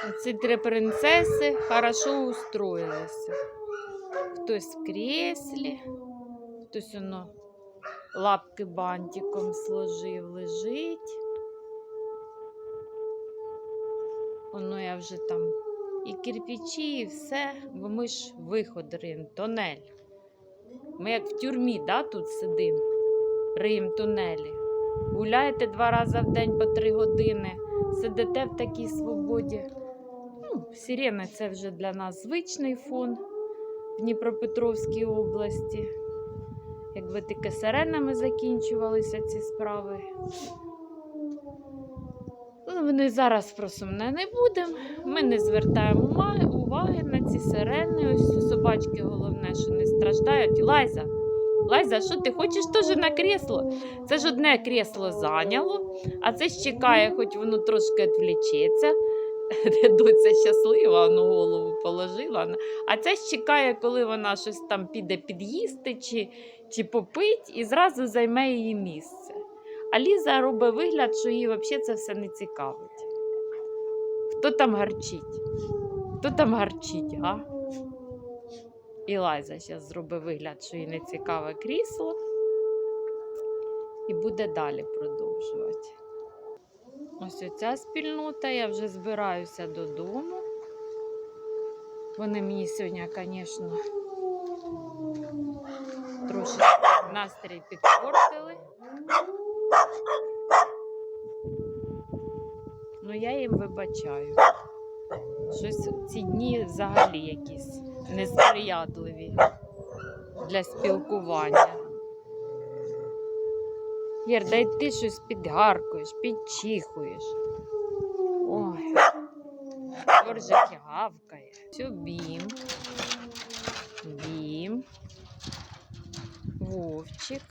Ці три принцеси хорошо устроїлися. Хтось в креслі, хтось воно лапки бантиком сложив, лежить. Воно я вже там і кирпичі, і все, бо ми ж виход риємо, тонель. Ми як в тюрмі, да, тут сидимо, риємо тунелі. Гуляєте два рази в день по три години, сидите в такій свободі. Ну, сирени це вже для нас звичний фон в Дніпропетровській області. Якби тільки сиренами закінчувалися ці справи. Ну, Вони зараз про сумне не будемо. Ми не звертаємо уваги на ці сирени. Ось собачки головне, що не страждають. Лайза, Лайза, що ти хочеш теж на кресло? Це ж одне кресло зайняло, а це ж чекає, хоч воно трошки відвлічеться. Доця щаслива, воно голову положила. А це ж чекає, коли вона щось там піде під'їсти чи, чи попить, і зразу займе її місце. А Ліза робить вигляд, що її взагалі це все не цікавить. Хто там гарчить? Хто там гарчить, га? І Лайза зараз зробить вигляд, що їй не цікаве крісло. І буде далі продовжувати. Ось оця спільнота, я вже збираюся додому. Вони мені сьогодні, звісно, трошки настрій підпортили. Ну, я їм вибачаю. Щось ці дні взагалі якісь несприятливі для спілкування. Єр, дай ти щось підгаркуєш, підчихуєш. Ой, Коржик гавкає. Все, бім. Бім. Вовчик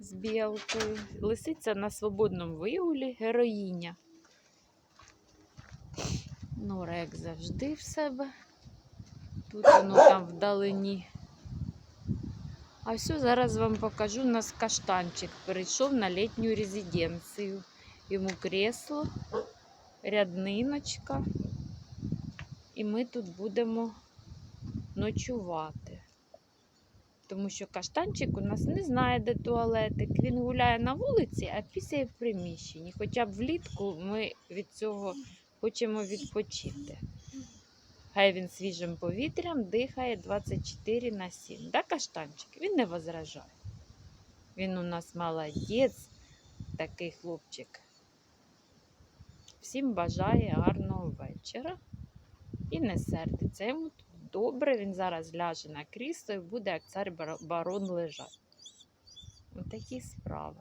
з білкою. Лисиця на свободному вигулі, героїня. Нора, як завжди, в себе. Тут воно там вдалині. А все, зараз вам покажу. У нас каштанчик перейшов на літню резиденцію. Йому кресло, рядниночка. І ми тут будемо ночувати. Тому що каштанчик у нас не знає, де туалетик. Він гуляє на вулиці, а пісяє в приміщенні. Хоча б влітку ми від цього хочемо відпочити. Хай він свіжим повітрям дихає 24 на 7. Да, каштанчик? Він не возражає. Він у нас молодець, такий хлопчик. Всім бажає гарного вечора і не сердиться. Йому добре, він зараз ляже на крісло і буде як цар барон лежати. Такі справи.